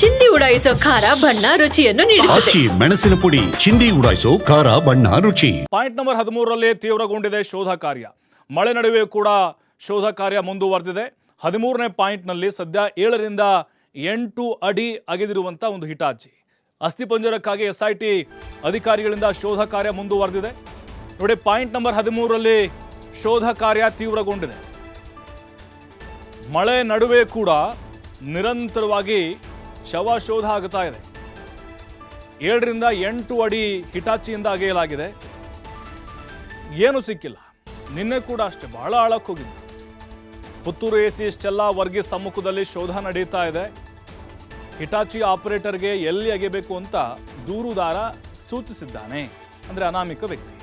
ಚಿಂದಿ ಉಡಾಯಿಸೋ ಖಾರ ಬಣ್ಣ ರುಚಿಯನ್ನು ನೀಡುತ್ತದೆ. ಆಚಿ ಮೆಣಸಿನ ಪುಡಿ ಚಿಂದಿ ಉಡಾಯಿಸೋ ಖಾರ ಬಣ್ಣ ರುಚಿ. ಪಾಯಿಂಟ್ ನಂಬರ್ ಹದಿಮೂರರಲ್ಲಿ ತೀವ್ರಗೊಂಡಿದೆ ಶೋಧ ಕಾರ್ಯ. ಮಳೆ ನಡುವೆ ಕೂಡ ಶೋಧ ಕಾರ್ಯ ಮುಂದುವರೆದಿದೆ. ಹದಿಮೂರನೇ ಪಾಯಿಂಟ್ನಲ್ಲಿ ಸದ್ಯ ಏಳರಿಂದ ಎಂಟು ಅಡಿ ಅಗೆದಿರುವಂಥ ಒಂದು ಹಿಟಾಚಿ. ಅಸ್ಥಿಪಂಜರಕ್ಕಾಗಿ ಎಸ್ ಐ ಟಿ ಅಧಿಕಾರಿಗಳಿಂದ ಶೋಧ ಕಾರ್ಯ ಮುಂದುವರೆದಿದೆ. ನೋಡಿ ಪಾಯಿಂಟ್ ನಂಬರ್ ಹದಿಮೂರರಲ್ಲಿ ಶೋಧ ಕಾರ್ಯ ತೀವ್ರಗೊಂಡಿದೆ. ಮಳೆ ನಡುವೆ ಕೂಡ ನಿರಂತರವಾಗಿ ಶವ ಶೋಧ ಆಗ್ತಾ ಇದೆ. ಏಳರಿಂದ ಎಂಟು ಅಡಿ ಹಿಟಾಚಿಯಿಂದ ಅಗೆಯಲಾಗಿದೆ. ಏನು ಸಿಕ್ಕಿಲ್ಲ. ನಿನ್ನೆ ಕೂಡ ಅಷ್ಟೇ, ಬಹಳ ಆಳಕ್ಕೆ ಹೋಗಿದ್ದು. ಪುತ್ತೂರು ಎ ಸಿ ಎಷ್ಟೆಲ್ಲ ವರ್ಗೀಸ್ ಸಮ್ಮುಖದಲ್ಲಿ ಶೋಧ ನಡೀತಾ ಇದೆ. ಹಿಟಾಚಿ ಆಪರೇಟರ್ಗೆ ಎಲ್ಲಿ ಅಗೆಯಬೇಕು ಅಂತ ದೂರುದಾರ ಸೂಚಿಸಿದ್ದಾನೆ ಅಂದರೆ ಅನಾಮಿಕ ವ್ಯಕ್ತಿ.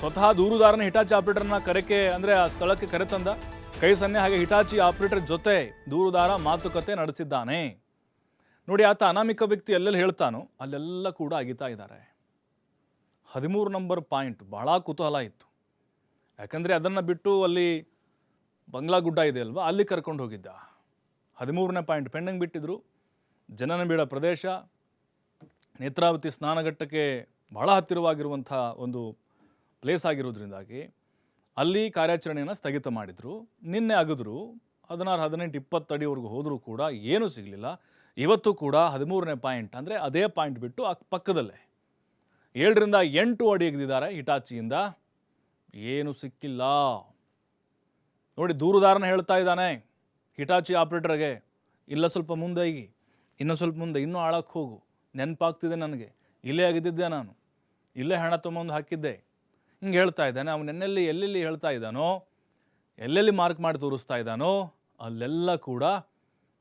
ಸ್ವತಃ ದೂರುದಾರನ ಹಿಟಾಚಿ ಆಪರೇಟರ್ನ ಕರೆಕೆ ಅಂದರೆ ಆ ಸ್ಥಳಕ್ಕೆ ಕರೆತಂದ ಕೈ ಸನ್ನೆ ಹಾಗೆ ಹಿಟಾಚಿ ಆಪರೇಟರ್ ಜೊತೆ ದೂರುದಾರ ಮಾತುಕತೆ ನಡೆಸಿದ್ದಾನೆ. ನೋಡಿ, ಆತ ಅನಾಮಿಕ ವ್ಯಕ್ತಿ ಎಲ್ಲೆಲ್ಲಿ ಹೇಳ್ತಾನೋ, ಅಲ್ಲೆಲ್ಲ ಕೂಡ ಅಗಿತಾ ಇದ್ದಾರೆ. ಹದಿಮೂರು ನಂಬರ್ ಪಾಯಿಂಟ್ ಭಾಳ ಕುತೂಹಲ ಇತ್ತು. ಯಾಕಂದರೆ ಅದನ್ನು ಬಿಟ್ಟು ಅಲ್ಲಿ ಬಂಗ್ಲಾ ಗುಡ್ಡ ಇದೆ ಅಲ್ವಾ, ಅಲ್ಲಿ ಕರ್ಕೊಂಡು ಹೋಗಿದ್ದ. ಹದಿಮೂರನೇ ಪಾಯಿಂಟ್, ಪೆಂಡಿಂಗ್ ಬಿಟ್ಟಿದ್ರು. ಜನನ ಬೀಡ ಪ್ರದೇಶ, ನೇತ್ರಾವತಿ ಸ್ನಾನಘಟ್ಟಕ್ಕೆ ಬಹಳ ಹತ್ತಿರವಾಗಿರುವಂಥ ಒಂದು ಪ್ಲೇಸ್ ಆಗಿರೋದ್ರಿಂದಾಗಿ ಅಲ್ಲಿ ಕಾರ್ಯಾಚರಣೆಯನ್ನು ಸ್ಥಗಿತ ಮಾಡಿದರು. ನಿನ್ನೆ ಅಗದ್ರು, ಹದಿನಾರು, ಹದಿನೆಂಟು, ಇಪ್ಪತ್ತು ಅಡಿವರೆಗೂ ಹೋದರೂ ಕೂಡ ಏನೂ ಸಿಗಲಿಲ್ಲ. ಇವತ್ತು ಕೂಡ ಹದಿಮೂರನೇ ಪಾಯಿಂಟ್ ಅಂದರೆ ಅದೇ ಪಾಯಿಂಟ್ ಬಿಟ್ಟು ಆ ಪಕ್ಕದಲ್ಲೇ. ಏಳರಿಂದ ಎಂಟು ಅಡಿ ಎಗೆದಿದ್ದಾರೆ ಹಿಟಾಚಿಯಿಂದ. ಏನು ಸಿಕ್ಕಿಲ್ಲ. ನೋಡಿ ದೂರುದಾರನ ಹೇಳ್ತಾ ಇದ್ದಾನೆ, ಹಿಟಾಚಿ ಆಪ್ರೇಟರ್ಗೆ, ಇಲ್ಲ ಸ್ವಲ್ಪ ಮುಂದೆ ಈಗಿ ಇನ್ನೂ ಸ್ವಲ್ಪ ಮುಂದೆ, ಇನ್ನೂ ಆಳಕ್ಕೆ ಹೋಗು, ನೆನಪಾಗ್ತಿದೆ ನನಗೆ, ಇಲ್ಲೇ ಆಗಿದ್ದಿದ್ದೆ ನಾನು, ಇಲ್ಲೇ ಹಣ ತೊಗೊಂಬಂದು ಹಾಕಿದ್ದೆ. ಹಿಂಗೆ ಹೇಳ್ತಾ ಇದ್ದಾನೆ, ಅವನು ನೆನ್ನೆಲ್ಲಿ ಎಲ್ಲೆಲ್ಲಿ ಹೇಳ್ತಾ ಇದ್ದಾನೋ, ಎಲ್ಲೆಲ್ಲಿ ಮಾರ್ಕ್ ಮಾಡಿ ತೋರಿಸ್ತಾ ಇದ್ದಾನೋ, ಅಲ್ಲೆಲ್ಲ ಕೂಡ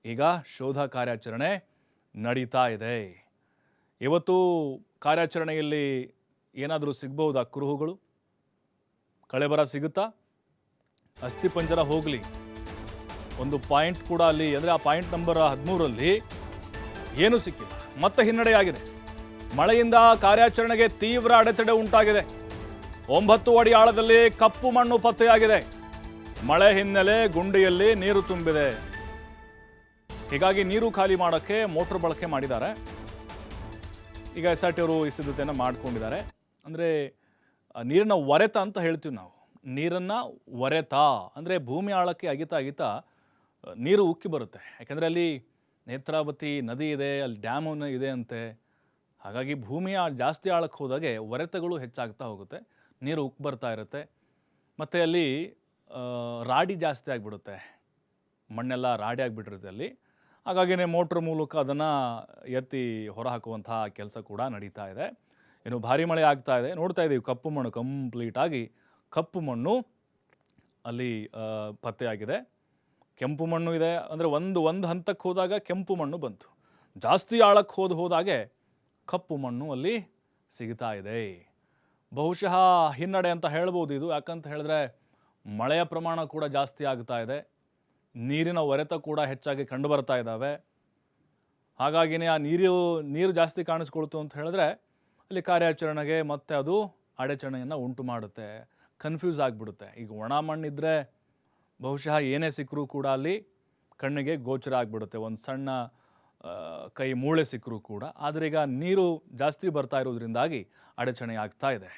ಈಗ ಶೋಧ ಕಾರ್ಯಾಚರಣೆ ನಡೀತಾ ಇದೆ. ಇವತ್ತು ಕಾರ್ಯಾಚರಣೆಯಲ್ಲಿ ಏನಾದರೂ ಸಿಗ್ಬಹುದಾ ಕುರುಹುಗಳು? ಕಳೆಬರ ಸಿಗುತ್ತಾ? ಅಸ್ಥಿಪಂಜರ ಹೋಗಲಿ. ಒಂದು ಪಾಯಿಂಟ್ ಕೂಡ ಅಲ್ಲಿ, ಅಂದರೆ ಆ ಪಾಯಿಂಟ್ ನಂಬರ್ ಹದಿಮೂರಲ್ಲಿ ಏನೂ ಸಿಕ್ಕಿಲ್ಲ. ಮತ್ತೆ ಹಿನ್ನಡೆಯಾಗಿದೆ. ಮಳೆಯಿಂದ ಕಾರ್ಯಾಚರಣೆಗೆ ತೀವ್ರ ಅಡೆತಡೆ ಉಂಟಾಗಿದೆ. ಒಂಬತ್ತು ಅಡಿ ಆಳದಲ್ಲಿ ಕಪ್ಪು ಮಣ್ಣು ಪತ್ತೆಯಾಗಿದೆ. ಮಳೆ ಹಿನ್ನೆಲೆ ಗುಂಡಿಯಲ್ಲಿ ನೀರು ತುಂಬಿದೆ. ಹೀಗಾಗಿ ನೀರು ಖಾಲಿ ಮಾಡೋಕ್ಕೆ ಮೋಟ್ರ್ ಬಳಕೆ ಮಾಡಿದ್ದಾರೆ. ಈಗ ಎಸ್ ಆರ್ ಟಿ ಅವರು ಈ ಸಿದ್ಧತೆಯನ್ನು ಮಾಡ್ಕೊಂಡಿದ್ದಾರೆ. ಅಂದರೆ ನೀರಿನ ಒರೆತ ಅಂತ ಹೇಳ್ತೀವಿ ನಾವು. ನೀರನ್ನು ಒರೆತ, ಅಂದರೆ ಭೂಮಿ ಆಳಕ್ಕೆ ಅಗಿತಾ ಅಗಿತಾ ನೀರು ಉಕ್ಕಿ ಬರುತ್ತೆ. ಯಾಕೆಂದರೆ ಅಲ್ಲಿ ನೇತ್ರಾವತಿ ನದಿ ಇದೆ, ಅಲ್ಲಿ ಡ್ಯಾಮು ಇದೆ ಅಂತೆ. ಹಾಗಾಗಿ ಭೂಮಿಯ ಜಾಸ್ತಿ ಆಳಕ್ಕೆ ಹೋದಾಗೆ ಒರೆತಗಳು ಹೆಚ್ಚಾಗ್ತಾ ಹೋಗುತ್ತೆ, ನೀರು ಉಕ್ಕಿ ಬರ್ತಾ ಇರುತ್ತೆ. ಮತ್ತು ಅಲ್ಲಿ ರಾಡಿ ಜಾಸ್ತಿ ಆಗಿಬಿಡುತ್ತೆ. ಮಣ್ಣೆಲ್ಲ ರಾಡಿ ಆಗಿಬಿಟ್ಟಿರುತ್ತೆ ಅಲ್ಲಿ. ಹಾಗಾಗಿನೇ ಮೋಟ್ರ್ ಮೂಲಕ ಅದನ್ನು ಎತ್ತಿ ಹೊರಹಾಕುವಂತಹ ಕೆಲಸ ಕೂಡ ನಡೀತಾ ಇದೆ. ಏನು ಭಾರಿ ಮಳೆ ಆಗ್ತಾ ಇದೆ. ನೋಡ್ತಾ ಇದ್ದೀವಿ ಕಪ್ಪು ಮಣ್ಣು ಕಂಪ್ಲೀಟಾಗಿ ಕಪ್ಪು ಮಣ್ಣು ಅಲ್ಲಿ ಪತ್ತೆಯಾಗಿದೆ. ಕೆಂಪು ಮಣ್ಣು ಇದೆ. ಅಂದರೆ ಒಂದು ಒಂದು ಹಂತಕ್ಕೆ ಹೋದಾಗ ಕೆಂಪು ಮಣ್ಣು ಬಂತು. ಜಾಸ್ತಿ ಆಳಕ್ಕೆ ಹೋದ ಹೋದಾಗೆ ಕಪ್ಪು ಮಣ್ಣು ಅಲ್ಲಿ ಸಿಗ್ತಾ ಇದೆ. ಬಹುಶಃ ಹಿನ್ನಡೆ ಅಂತ ಹೇಳ್ಬೋದು ಇದು. ಯಾಕಂತ ಹೇಳಿದ್ರೆ ಮಳೆಯ ಪ್ರಮಾಣ ಕೂಡ ಜಾಸ್ತಿ ಆಗ್ತಾ ಇದೆ. ನೀರಿನ ಒರೆತ ಕೂಡ ಹೆಚ್ಚಾಗಿ ಕಂಡು ಬರ್ತಾ ಇದ್ದಾವೆ. ಹಾಗಾಗಿನೇ ಆ ನೀರು ನೀರು ಜಾಸ್ತಿ ಕಾಣಿಸ್ಕೊಳ್ತು ಅಂತ ಹೇಳಿದ್ರೆ ಅಲ್ಲಿ ಕಾರ್ಯಾಚರಣೆಗೆ ಮತ್ತೆ ಅದು ಅಡಚಣೆಯನ್ನು ಉಂಟು ಮಾಡುತ್ತೆ ಕನ್ಫ್ಯೂಸ್ ಆಗಿಬಿಡುತ್ತೆ. ಈಗ ಒಣ ಮಣ್ಣಿದ್ರೆ ಬಹುಶಃ ಏನೇ ಸಿಕ್ಕರೂ ಕೂಡ ಅಲ್ಲಿ ಕಣ್ಣಿಗೆ ಗೋಚರ ಆಗಿಬಿಡುತ್ತೆ, ಒಂದು ಸಣ್ಣ ಕೈ ಮೂಳೆ ಸಿಕ್ಕರೂ ಕೂಡ. ಆದರೆ ಈಗ ನೀರು ಜಾಸ್ತಿ ಬರ್ತಾ ಇರೋದ್ರಿಂದಾಗಿ ಅಡಚಣೆ ಆಗ್ತಾ ಇದೆ.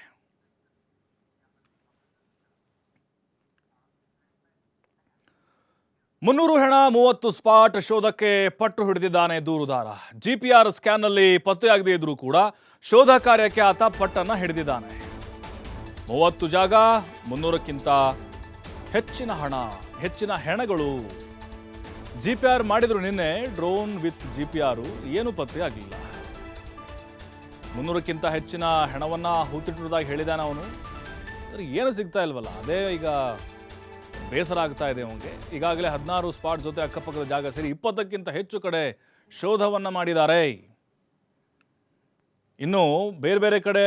ಮುನ್ನೂರು ಹೆಣ, ಮೂವತ್ತು ಸ್ಪಾಟ್ ಶೋಧಕ್ಕೆ ಪಟ್ಟು ಹಿಡಿದಿದ್ದಾನೆ ದೂರುದಾರ. ಜಿ ಪಿ ಆರ್ ಸ್ಕ್ಯಾನ್ನಲ್ಲಿ ಪತ್ತೆಯಾಗದೇ ಇದ್ರೂ ಕೂಡ ಶೋಧ ಕಾರ್ಯಕ್ಕೆ ಆತ ಪಟ್ಟನ್ನು ಹಿಡಿದಿದ್ದಾನೆ. ಮೂವತ್ತು ಜಾಗ, ಮುನ್ನೂರಕ್ಕಿಂತ ಹೆಚ್ಚಿನ ಹಣ, ಹೆಚ್ಚಿನ ಹೆಣಗಳು. ಜಿ ಪಿ ಆರ್ ಮಾಡಿದ್ರು ನಿನ್ನೆ, ಡ್ರೋನ್ ವಿತ್ ಜಿ ಪಿ ಆರು ಏನು ಪತ್ತೆ ಆಗಲಿಲ್ಲ. ಮುನ್ನೂರಕ್ಕಿಂತ ಹೆಚ್ಚಿನ ಹೆಣವನ್ನ ಹೂತಿಟ್ಟಿರುವುದಾಗಿ ಹೇಳಿದಾನೆ ಅವನು. ಏನು ಸಿಗ್ತಾ ಇಲ್ವಲ್ಲ, ಅದೇ ಈಗ ಬೇಸರ ಆಗ್ತಾ ಇದೆ ಅವನಿಗೆ. ಈಗಾಗಲೇ ಹದಿನಾರು ಸ್ಪಾಟ್ ಜೊತೆ ಅಕ್ಕಪಕ್ಕದ ಜಾಗ ಸೇರಿ ಇಪ್ಪತ್ತಕ್ಕಿಂತ ಹೆಚ್ಚು ಕಡೆ ಶೋಧವನ್ನು ಮಾಡಿದ್ದಾರೆ. ಇನ್ನು ಬೇರೆ ಬೇರೆ ಕಡೆ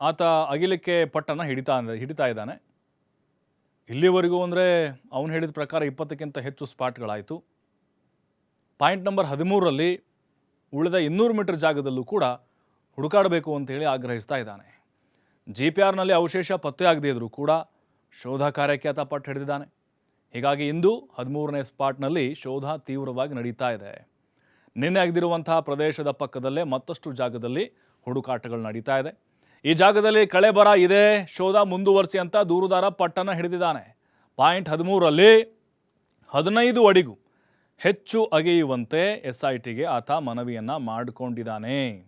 ಆತ ಅಗಿಲಿಕ್ಕೆ ಪಟ್ಟನ್ನು ಹಿಡಿತಾ ಹಿಡಿತಾ ಇದ್ದಾನೆ. ಇಲ್ಲಿವರೆಗೂ ಅಂದರೆ ಅವನು ಹೇಳಿದ ಪ್ರಕಾರ ಇಪ್ಪತ್ತಕ್ಕಿಂತ ಹೆಚ್ಚು ಸ್ಪಾಟ್ಗಳಾಯಿತು. ಪಾಯಿಂಟ್ ನಂಬರ್ ಹದಿಮೂರರಲ್ಲಿ ಉಳಿದ ಇನ್ನೂರು ಮೀಟರ್ ಜಾಗದಲ್ಲೂ ಕೂಡ ಹುಡುಕಾಡಬೇಕು ಅಂತೇಳಿ ಆಗ್ರಹಿಸ್ತಾ ಇದ್ದಾನೆ. ಜಿ ಪಿ ಆರ್ನಲ್ಲಿ ಅವಶೇಷ ಪತ್ತೆಯಾಗದೇ ಇದ್ದರೂ ಕೂಡ ಶೋಧ ಕಾರ್ಯಕ್ಕೆ ಆತ ಪಟ್ಟು ಹಿಡಿದಿದ್ದಾನೆ. ಹೀಗಾಗಿ ಇಂದು ಹದಿಮೂರನೇ ಸ್ಪಾಟ್ನಲ್ಲಿ ಶೋಧ ತೀವ್ರವಾಗಿ ನಡೀತಾ ಇದೆ. ನಿನ್ನೆ ಆಗದಿರುವಂತಹ ಪ್ರದೇಶದ ಪಕ್ಕದಲ್ಲೇ ಮತ್ತಷ್ಟು ಜಾಗದಲ್ಲಿ ಹುಡುಕಾಟಗಳು ನಡೀತಾ ಇದೆ. ಈ ಜಾಗದಲ್ಲಿ ಕಳೆ ಬರ ಇದೆ, ಶೋಧ ಮುಂದುವರಿಸಿ ಅಂತ ದೂರುದಾರ ಪಟ್ಟನ್ನು ಹಿಡಿದಿದ್ದಾನೆ. ಪಾಯಿಂಟ್ ಹದಿಮೂರಲ್ಲಿ ಹದಿನೈದು ಅಡಿಗೂ ಹೆಚ್ಚು ಅಗೆಯುವಂತೆ ಎಸ್ ಐ ಟಿಗೆ ಆತ ಮನವಿಯನ್ನು ಮಾಡಿಕೊಂಡಿದ್ದಾನೆ.